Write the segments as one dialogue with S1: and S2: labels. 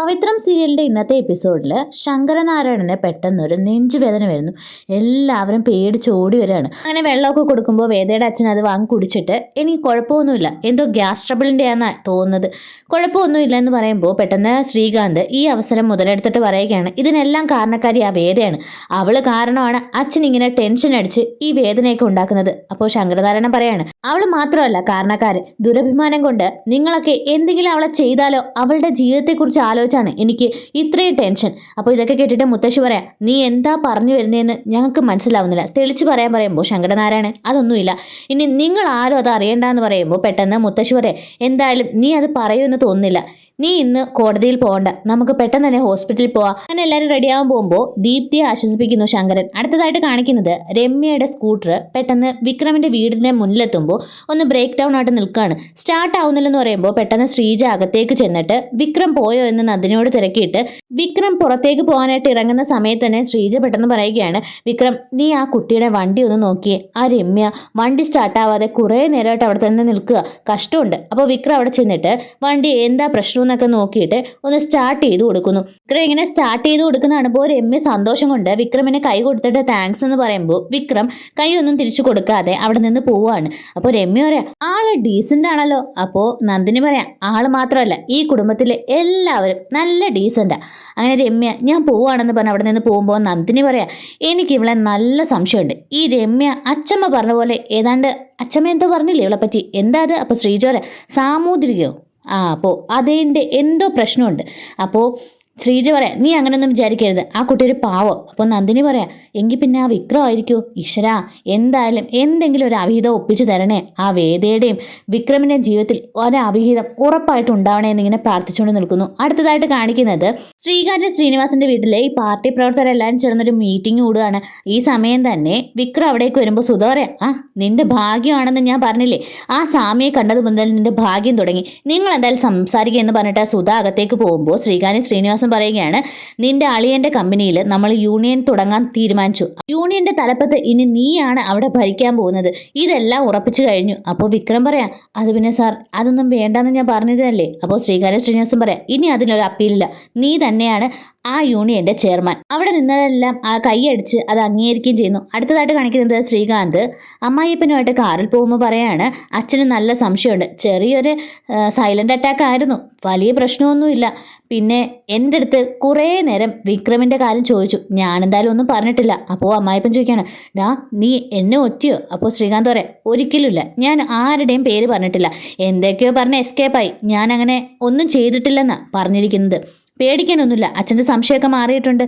S1: പവിത്രം സീരിയലിന്റെ ഇന്നത്തെ എപ്പിസോഡിൽ ശങ്കരനാരായണന് പെട്ടെന്നൊരു നെഞ്ചുവേദന വരുന്നു. എല്ലാവരും പേടിച്ച് ഓടി വരികയാണ്. അങ്ങനെ വെള്ളമൊക്കെ കൊടുക്കുമ്പോൾ വേദയുടെ അച്ഛൻ അത് വാങ്ങി കുടിച്ചിട്ട് എനിക്ക് കുഴപ്പമൊന്നുമില്ല എന്തോ ഗ്യാസ് ട്രബിളിന്റെ ആണെന്നാണ് തോന്നുന്നത്. കുഴപ്പമൊന്നുമില്ല എന്ന് പറയുമ്പോൾ പെട്ടെന്ന് ശ്രീകാന്ത് ഈ അവസരം മുതലെടുത്തിട്ട് പറയുകയാണ് ഇതിനെല്ലാം കാരണക്കാരി ആ വേദയാണ്. അവൾ കാരണമാണ് അച്ഛൻ ഇങ്ങനെ ടെൻഷൻ അടിച്ച് ഈ വേദനയൊക്കെ ഉണ്ടാക്കുന്നത്. അപ്പോൾ ശങ്കരനാരായണൻ പറയാണ് അവൾ മാത്രമല്ല കാരണക്കാരൻ. ദുരഭിമാനം കൊണ്ട് നിങ്ങളൊക്കെ എന്തെങ്കിലും അവളെ ചെയ്താലോ അവളുടെ ജീവിതത്തെക്കുറിച്ച് ആലോചിച്ചാണ് എനിക്ക് ഇത്രയും ടെൻഷൻ. അപ്പോൾ ഇതൊക്കെ കേട്ടിട്ട് മുത്തശ്ശി പറയാം നീ എന്താ പറഞ്ഞു വരുന്നതെന്ന് ഞങ്ങൾക്ക് മനസ്സിലാവുന്നില്ല. തെളിച്ച് പറയാൻ പറയുമ്പോൾ ശങ്കരനാരായണൻ അതൊന്നുമില്ല. ഇനി നിങ്ങൾ ആരും അത് അറിയണ്ടെന്ന് പറയുമ്പോൾ പെട്ടെന്ന് മുത്തശ്ശി പറയാം എന്തായാലും നീ അത് പറയുമെന്ന് തോന്നുന്നില്ല. നീ ഇന്ന് കോടതിയിൽ പോകണ്ട. നമുക്ക് പെട്ടെന്ന് തന്നെ ഹോസ്പിറ്റലിൽ പോവാം. അങ്ങനെ എല്ലാവരും റെഡിയാവാൻ പോകുമ്പോൾ ദീപ്തിയെ ആശ്വസിപ്പിക്കുന്നു ശങ്കരൻ. അടുത്തതായിട്ട് കാണിക്കുന്നത് രമ്യയുടെ സ്കൂട്ടർ പെട്ടെന്ന് വിക്രമിന്റെ വീടിന്റെ മുന്നിലെത്തുമ്പോൾ ഒന്ന് ബ്രേക്ക് ഡൗൺ ആയിട്ട് നിൽക്കുകയാണ് സ്റ്റാർട്ട് ആവുന്നില്ലെന്ന് പറയുമ്പോൾ പെട്ടെന്ന് ശ്രീജ അകത്തേക്ക് ചെന്നിട്ട് വിക്രം പോയോ എന്ന് നദിനോട് തിരക്കിയിട്ട് വിക്രം പുറത്തേക്ക് പോകാനായിട്ട് ഇറങ്ങുന്ന സമയത്ത് തന്നെ ശ്രീജ പെട്ടെന്ന് പറയുകയാണ് വിക്രം നീ ആ കുട്ടിയുടെ വണ്ടി ഒന്ന് നോക്കിയേ. ആ രമ്യ വണ്ടി സ്റ്റാർട്ടാവാതെ കുറേ നേരമായിട്ട് അവിടെ തന്നെ നിൽക്കുക. കഷ്ടമുണ്ട്. അപ്പോൾ വിക്രം അവിടെ ചെന്നിട്ട് വണ്ടി എന്താ പ്രശ്നം? എന്നൊക്കെ നോക്കിയിട്ട് ഒന്ന് സ്റ്റാർട്ട് ചെയ്ത് കൊടുക്കുന്നു. വിക്രം ഇങ്ങനെ സ്റ്റാർട്ട് ചെയ്ത് കൊടുക്കുന്ന കാണുമ്പോൾ രമ്യ സന്തോഷം കൊണ്ട് വിക്രമിന് കൈ കൊടുത്തിട്ട് താങ്ക്സ് എന്ന് പറയുമ്പോൾ വിക്രം കൈ ഒന്നും തിരിച്ചു കൊടുക്കാതെ അവിടെ നിന്ന് പോവാണ്. അപ്പോൾ രമ്യ പറയാം ആൾ ഡീസന്റ് ആണല്ലോ. അപ്പോൾ നന്ദിനി പറയാം ആൾ മാത്രമല്ല ഈ കുടുംബത്തിലെ എല്ലാവരും നല്ല ഡീസന്റാ അങ്ങനെ രമ്യ ഞാൻ പോവാണെന്ന് പറഞ്ഞ് അവിടെ നിന്ന് പോകുമ്പോൾ നന്ദിനി പറയാം എനിക്ക് ഇവിടെ നല്ല സംശയമുണ്ട്. ഈ രമ്യ അച്ചമ്മ പറഞ്ഞ പോലെ ഏതാണ്ട് അച്ചമ്മ എന്തോ പറഞ്ഞില്ലേ ഇവളെ പറ്റി എന്താ അത്? അപ്പോൾ ശ്രീജോര സാമൂതിരികയോ ആ അപ്പോൾ അതിന്റെ എന്തോ പ്രശ്നമുണ്ട്. അപ്പോൾ ശ്രീജ പറയാം നീ അങ്ങനെയൊന്നും വിചാരിക്കരുത്. ആ കുട്ടി ഒരു പാവോ. അപ്പോൾ നന്ദിനി പറയാം എങ്കിൽ പിന്നെ ആ വിക്രം ആയിരിക്കുമോ ഈശ്വര എന്തായാലും എന്തെങ്കിലും ഒരു അവിഹിതം ഒപ്പിച്ചു തരണേ. ആ വേദയുടെയും വിക്രമിന്റെയും ജീവിതത്തിൽ ഒരവിഹിതം ഉറപ്പായിട്ട് ഉണ്ടാവണേ എന്നിങ്ങനെ പ്രാർത്ഥിച്ചുകൊണ്ട് നിൽക്കുന്നു. അടുത്തതായിട്ട് കാണിക്കുന്നത് ശ്രീകാര്യ ശ്രീനിവാസിന്റെ വീട്ടിലെ ഈ പാർട്ടി പ്രവർത്തകരെല്ലാവരും ചേർന്നൊരു മീറ്റിംഗ് കൂടുകയാണ്. ഈ സമയം തന്നെ വിക്രം അവിടേക്ക് വരുമ്പോൾ സുധ ആ നിന്റെ ഭാഗ്യമാണെന്ന് ഞാൻ പറഞ്ഞില്ലേ? ആ സാമിയെ കണ്ടത് മുതൽ നിന്റെ ഭാഗ്യം തുടങ്ങി. നിങ്ങൾ എന്തായാലും സംസാരിക്കുക എന്ന് പറഞ്ഞിട്ട് സുധ അകത്തേക്ക് പോകുമ്പോൾ ശ്രീകാര്യ ശ്രീനിവാസൻ പറയുകയാണ് നിന്റെ അളിയന്റെ കമ്പനിയിൽ നമ്മൾ യൂണിയൻ തുടങ്ങാൻ തീരുമാനിച്ചു. യൂണിയന്റെ തലപ്പത്ത് ഇനി നീയാണ് അവിടെ ഭരിക്കാൻ പോകുന്നത്. ഇതെല്ലാം ഉറപ്പിച്ചു കഴിഞ്ഞു. അപ്പോൾ വിക്രം പറയാം അത് പിന്നെ സാർ അതൊന്നും വേണ്ടെന്ന് ഞാൻ പറഞ്ഞതല്ലേ? അപ്പോൾ ശ്രീകാര്യ ശ്രീനിവാസൻ പറയാം ഇനി അതിനൊരു അപ്പീലില്ല നീ തന്നെയാണ് ആ യൂണിയന്റെ ചെയർമാൻ അവിടെ നിന്നതെല്ലാം ആ കൈയടിച്ച് അത് അംഗീകരിക്കുകയും ചെയ്യുന്നു. അടുത്തതായിട്ട് കാണിക്കുന്നത് ശ്രീകാന്ത് അമ്മായിപ്പനുമായിട്ട് കാറിൽ പോകുമ്പോൾ പറയാണ് അച്ഛന് നല്ല സംശയമുണ്ട്. ചെറിയൊരു സൈലന്റ് അറ്റാക്ക് ആയിരുന്നു. വലിയ പ്രശ്നമൊന്നുമില്ല. പിന്നെ എന്റെ അടുത്ത് കുറേ നേരം വിക്രമിന്റെ കാര്യം ചോദിച്ചു. ഞാൻ എന്തായാലും ഒന്നും പറഞ്ഞിട്ടില്ല. അപ്പോൾ അമ്മായിപ്പൻ ചോദിക്കുകയാണ് ഡാ നീ എന്നെ ഒറ്റയോ? അപ്പോൾ ശ്രീകാന്ത് പറയാം ഒരിക്കലുമില്ല. ഞാൻ ആരുടെയും പേര് പറഞ്ഞിട്ടില്ല. എന്തൊക്കെയോ പറഞ്ഞ് എസ്കേപ്പായി ഞാൻ അങ്ങനെ ഒന്നും ചെയ്തിട്ടില്ലെന്നാണ് പറഞ്ഞിരിക്കുന്നത്. പേടിക്കാനൊന്നുമില്ല. അച്ഛന്റെ സംശയമൊക്കെ മാറിയിട്ടുണ്ട്.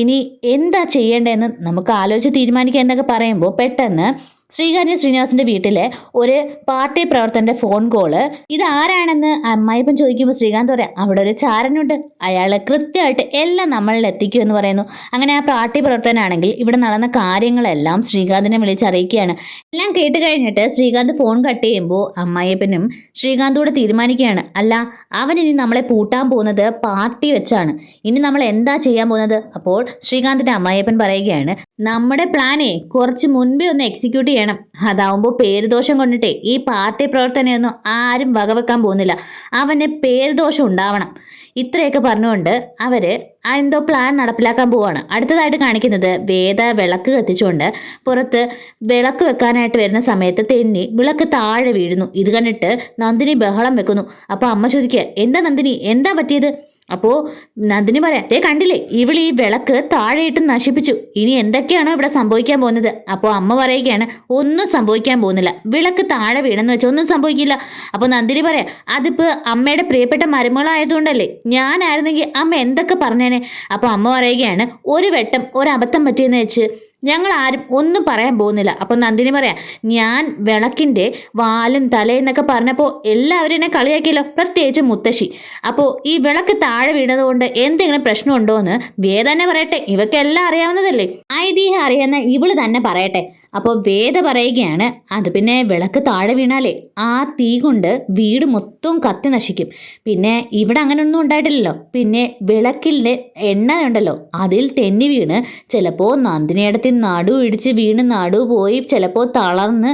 S1: ഇനി എന്താ ചെയ്യേണ്ടതെന്ന് നമുക്ക് ആലോചിച്ച് തീരുമാനിക്കുക എന്നൊക്കെ പറയുമ്പോൾ പെട്ടെന്ന് ശ്രീകാര്യ ശ്രീനിവാസിന്റെ വീട്ടിലെ ഒരു പാർട്ടി പ്രവർത്തകന്റെ ഫോൺ കോൾ. ഇത് ആരാണെന്ന് അമ്മായിപ്പൻ ചോദിക്കുമ്പോൾ ശ്രീകാന്ത് പറയാം അവിടെ ഒരു ചാരനുണ്ട്. അയാൾ കൃത്യമായിട്ട് എല്ലാം നമ്മളിൽ എത്തിക്കും എന്ന് പറയുന്നു. അങ്ങനെ ആ പാർട്ടി പ്രവർത്തകനാണെങ്കിൽ ഇവിടെ നടന്ന കാര്യങ്ങളെല്ലാം ശ്രീകാന്തിനെ വിളിച്ചറിയിക്കുകയാണ് എല്ലാം കേട്ട് കഴിഞ്ഞിട്ട് ശ്രീകാന്ത് ഫോൺ കട്ട് ചെയ്യുമ്പോൾ അമ്മായിപ്പനും ശ്രീകാന്തോട് തീരുമാനിക്കുകയാണ്. അല്ല അവൻ ഇനി നമ്മളെ പൂട്ടാൻ പോകുന്നത് പാർട്ടി വെച്ചാണ്. ഇനി നമ്മൾ എന്താ ചെയ്യാൻ പോകുന്നത്? അപ്പോൾ ശ്രീകാന്തിന്റെ അമ്മായിപ്പൻ പറയുകയാണ് നമ്മുടെ പ്ലാനെ കുറച്ച് മുൻപേ ഒന്ന് എക്സിക്യൂട്ട് ചെയ്യണം. അതാവുമ്പോൾ പേരുദോഷം കൊണ്ടിട്ടേ ഈ പാർട്ടി പ്രവർത്തനയൊന്നും ആരും വകവെക്കാൻ പോകുന്നില്ല. അവന് പേരുദോഷം ഉണ്ടാവണം. ഇത്രയൊക്കെ പറഞ്ഞുകൊണ്ട് അവർ എന്തോ പ്ലാൻ നടപ്പിലാക്കാൻ പോവാണ്. അടുത്തതായിട്ട് കാണിക്കുന്നത് വേദ വിളക്ക് കത്തിച്ചുകൊണ്ട് പുറത്ത് വിളക്ക് വെക്കാനായിട്ട് വരുന്ന സമയത്ത് തെന്നി വിളക്ക് താഴെ വീഴുന്നു. ഇത് കണ്ടിട്ട് നന്ദിനി ബഹളം വെക്കുന്നു. അപ്പോൾ അമ്മ ചോദിക്കുക എന്താ നന്ദിനി? എന്താ പറ്റിയത്? അപ്പോൾ നന്ദിനി പറയാം ഏ കണ്ടില്ലേ ഇവൾ ഈ വിളക്ക് താഴെയിട്ട് നശിപ്പിച്ചു. ഇനി എന്തൊക്കെയാണ് ഇവിടെ സംഭവിക്കാൻ പോകുന്നത്? അപ്പോൾ അമ്മ പറയുകയാണ് ഒന്നും സംഭവിക്കാൻ പോകുന്നില്ല. വിളക്ക് താഴെ വീണെന്ന് വെച്ചാൽ ഒന്നും സംഭവിക്കില്ല. അപ്പോൾ നന്ദിനി പറയാം അതിപ്പോൾ അമ്മയുടെ പ്രിയപ്പെട്ട മരുമകളായതുകൊണ്ടല്ലേ? ഞാനായിരുന്നെങ്കിൽ അമ്മ എന്തൊക്കെ പറഞ്ഞേനെ? അപ്പോൾ അമ്മ പറയുകയാണ് ഒരു വെട്ടം ഒരു പറ്റിയെന്ന് വെച്ച് ഞങ്ങൾ ആരും ഒന്നും പറയാൻ പോകുന്നില്ല. അപ്പോൾ നന്ദിനി പറയാ ഞാൻ വിളക്കിന്റെ വാലും തലയെന്നൊക്കെ പറഞ്ഞപ്പോൾ എല്ലാവരും എന്നെ കളിയാക്കിയല്ലോ. പ്രത്യേകിച്ച് മുത്തശ്ശി. അപ്പോൾ ഈ വിളക്ക് താഴെ വീണതുകൊണ്ട് എന്തെങ്കിലും പ്രശ്നമുണ്ടോ എന്ന് വേദന പറയട്ടെ. ഇവക്കെല്ലാം അറിയാവുന്നതല്ലേ. ഐതിഹ്യം അറിയാവുന്ന ഇവൾ തന്നെ പറയട്ടെ. അപ്പോൾ വേദ പറയുകയാണ് അത് പിന്നെ വിളക്ക് താഴെ വീണാലേ ആ തീ കൊണ്ട് വീട് മൊത്തവും കത്തി നശിക്കും. പിന്നെ ഇവിടെ അങ്ങനെയൊന്നും ഉണ്ടായിട്ടില്ലല്ലോ. പിന്നെ വിളക്കിലെ എണ്ണ ഉണ്ടല്ലോ അതിൽ തെന്നി വീണ്. ചിലപ്പോൾ നന്ദിനിയിടത്തിൽ നടു ഇടിച്ച് വീണ് നടു പോയി ചിലപ്പോൾ തളർന്ന്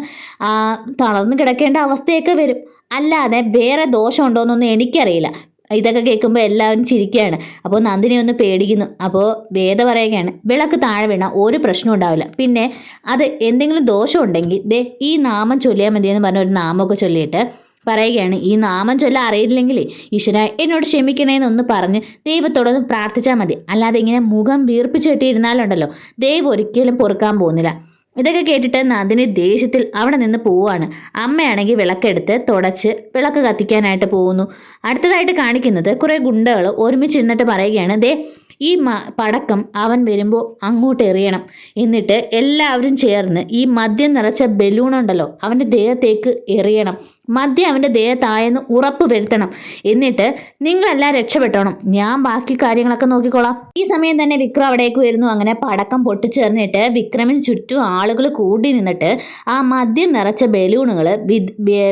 S1: തളർന്ന് കിടക്കേണ്ട അവസ്ഥയൊക്കെ വരും. അല്ലാതെ വേറെ ദോഷം ഉണ്ടോയെന്നൊന്നും എനിക്കറിയില്ല. ഇതൊക്കെ കേൾക്കുമ്പോൾ എല്ലാവരും ചിരിക്കുകയാണ്. അപ്പോൾ നന്ദിനി ഒന്ന് പേടിക്കുന്നു. അപ്പോൾ വേദ പറയുകയാണ് വിളക്ക് താഴെ വീണ ഒരു പ്രശ്നം ഉണ്ടാവില്ല. പിന്നെ അത് എന്തെങ്കിലും ദോഷം ഉണ്ടെങ്കിൽ ദേ ഈ നാമം ചൊല്ലിയാൽ മതി എന്ന് പറഞ്ഞ ഒരു നാമമൊക്കെ ചൊല്ലിയിട്ട് പറയുകയാണ്. ഈ നാമം ചൊല്ല അറിയില്ലെങ്കിലേ ഈശ്വര എന്നോട് ക്ഷമിക്കണേന്നൊന്ന് പറഞ്ഞ് ദൈവത്തോടൊന്ന് പ്രാർത്ഥിച്ചാൽ മതി. അല്ലാതെ ഇങ്ങനെ മുഖം വീർപ്പിച്ചിട്ടിരുന്നാലുണ്ടല്ലോ ദൈവം ഒരിക്കലും പൊറുക്കാൻ പോകുന്നില്ല. ഇതൊക്കെ കേട്ടിട്ട് നന്ദിനി ദേഷ്യത്തിൽ അവിടെ നിന്ന് പോവുകയാണ്. അമ്മയാണെങ്കിൽ വിളക്കെടുത്ത് തുടച്ച് വിളക്ക് കത്തിക്കാനായിട്ട് പോകുന്നു. അടുത്തതായിട്ട് കാണിക്കുന്നത് കുറേ ഗുണ്ടകൾ ഒരുമിച്ച് ഒരുമിച്ചിരുന്നിട്ട് പറയുകയാണ് ദേ ഈ പടക്കം അവൻ വരുമ്പോൾ അങ്ങോട്ട് എറിയണം. എന്നിട്ട് എല്ലാവരും ചേർന്ന് ഈ മദ്യം നിറച്ച ബലൂൺ ഉണ്ടല്ലോ അവന്റെ ദേഹത്തേക്ക് എറിയണം. മദ്യം അവന്റെ ദേഹത്തായെന്ന് ഉറപ്പ് വരുത്തണം. എന്നിട്ട് നിങ്ങളെല്ലാം രക്ഷപ്പെട്ടോണം. ഞാൻ ബാക്കി കാര്യങ്ങളൊക്കെ നോക്കിക്കോളാം. ഈ സമയം തന്നെ വിക്രം അവിടേക്ക് വരുന്നു. അങ്ങനെ പടക്കം പൊട്ടിച്ചെറിഞ്ഞിട്ട് വിക്രമിന് ചുറ്റും ആളുകൾ കൂടി നിന്നിട്ട് ആ മദ്യം നിറച്ച ബലൂണുകൾ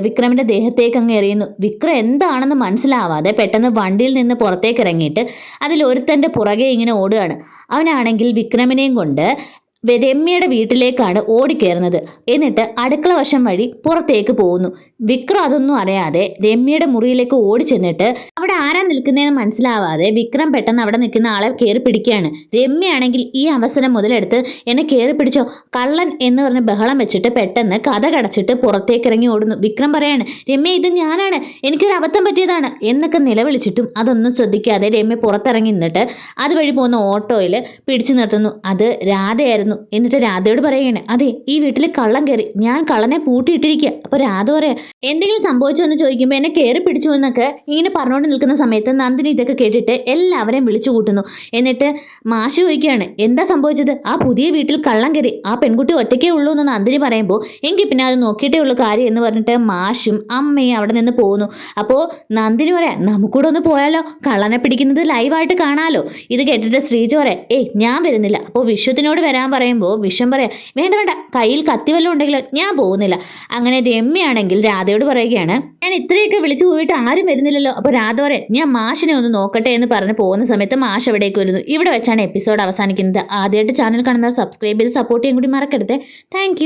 S1: വിക്രമിന്റെ ദേഹത്തേക്ക് അങ്ങ് എറിയുന്നു. വിക്രം എന്താണെന്ന് മനസ്സിലാവാതെ പെട്ടെന്ന് വണ്ടിയിൽ നിന്ന് പുറത്തേക്ക് ഇറങ്ങിയിട്ട് അതിൽ ഒരുത്തന്റെ പുറകെ ഇങ്ങനെ ഓടുകയാണ്. അവനാണെങ്കിൽ വിക്രമിനെയും കൊണ്ട് രമ്യയുടെ വീട്ടിലേക്കാണ് ഓടിക്കയറുന്നത് എന്നിട്ട് അടുക്കള വശം വഴി പുറത്തേക്ക് പോകുന്നു. വിക്രം അതൊന്നും അറിയാതെ രമ്യയുടെ മുറിയിലേക്ക് ഓടി ചെന്നിട്ട് അവിടെ ആരാ നിൽക്കുന്നതെന്ന് മനസ്സിലാവാതെ വിക്രം പെട്ടെന്ന് അവിടെ നിൽക്കുന്ന ആളെ കയറി പിടിക്കുകയാണ്. രമ്യയാണെങ്കിൽ ഈ അവസരം മുതലെടുത്ത് എന്നെ കയറി പിടിച്ചോ? കള്ളൻ എന്ന് പറഞ്ഞ് ബഹളം വെച്ചിട്ട് പെട്ടെന്ന് കഥ കടച്ചിട്ട് പുറത്തേക്ക് ഇറങ്ങി ഓടുന്നു. വിക്രം പറയാണ് രമ്യ ഇത് ഞാനാണ്. എനിക്കൊരു അബദ്ധം പറ്റിയതാണ്. എന്നൊക്കെ നിലവിളിച്ചിട്ടും അതൊന്നും ശ്രദ്ധിക്കാതെ രമ്യ പുറത്തിറങ്ങി നിന്നിട്ട് അതുവഴി പോകുന്ന ഓട്ടോയിൽ പിടിച്ചു നിർത്തുന്നു. അത് രാധയായിരുന്നു. എന്നിട്ട് രാധയോട് പറയുകയാണ് അതെ ഈ വീട്ടിൽ കള്ളം കയറി ഞാൻ കള്ളനെ പൂട്ടിയിട്ടിരിക്കുക അപ്പൊ രാധ പറയാ എന്തെങ്കിലും സംഭവിച്ചോ എന്ന് ചോദിക്കുമ്പോൾ എന്നെ കയറി പിടിച്ചു എന്നൊക്കെ ഇങ്ങനെ പറഞ്ഞുകൊണ്ട് നിൽക്കുന്ന സമയത്ത് നന്ദിനി ഇതൊക്കെ കേട്ടിട്ട് എല്ലാവരെയും വിളിച്ചു കൂട്ടുന്നു. എന്നിട്ട് മാഷ് ചോദിക്കുകയാണ് എന്താ സംഭവിച്ചത്? ആ പുതിയ വീട്ടിൽ കള്ളം കയറി ആ പെൺകുട്ടി ഒറ്റയ്ക്കേ ഉള്ളൂ എന്ന് നന്ദിനി പറയുമ്പോൾ എങ്കിൽ പിന്നെ അത് നോക്കിയിട്ടേ ഉള്ളൂ കാര്യം എന്ന് പറഞ്ഞിട്ട് മാഷും അമ്മയും അവിടെ നിന്ന് പോകുന്നു അപ്പോൾ നന്ദിനി പറയാം നമുക്കൂടെ ഒന്ന് പോയാലോ? കള്ളനെ പിടിക്കുന്നത് ലൈവായിട്ട് കാണാലോ? ഇത് കേട്ടിട്ട് ശ്രീജ പറയാം ഏയ് ഞാൻ വരുന്നില്ല. അപ്പോൾ വിശ്വത്തിനോട് വരാൻ പറയുമ്പോൾ വിഷം പറയാം വേണ്ട വേണ്ട കയ്യിൽ കത്തി വല്ലതും ഉണ്ടെങ്കിൽ ഞാൻ പോകുന്നില്ല. അങ്ങനെ രമ്യയാണെങ്കിൽ രാധയോട് പറയുകയാണ് ഞാൻ ഇത്രയൊക്കെ വിളിച്ചു പോയിട്ട് ആരും വരുന്നില്ലല്ലോ. അപ്പോൾ രാധ പറയാം ഞാൻ മാഷിനെ ഒന്ന് നോക്കട്ടെ എന്ന് പറഞ്ഞ് പോകുന്ന സമയത്ത് മാഷ് എവിടേക്ക് വരുന്നു? ഇവിടെ വെച്ചാണ് എപ്പിസോഡ് അവസാനിക്കുന്നത്. ആദ്യമായിട്ട് ചാനൽ കാണുന്നവർ സബ്സ്ക്രൈബ് ചെയ്ത് സപ്പോർട്ട് ചെയ്യാൻ കൂടി മറക്കരുത്. താങ്ക്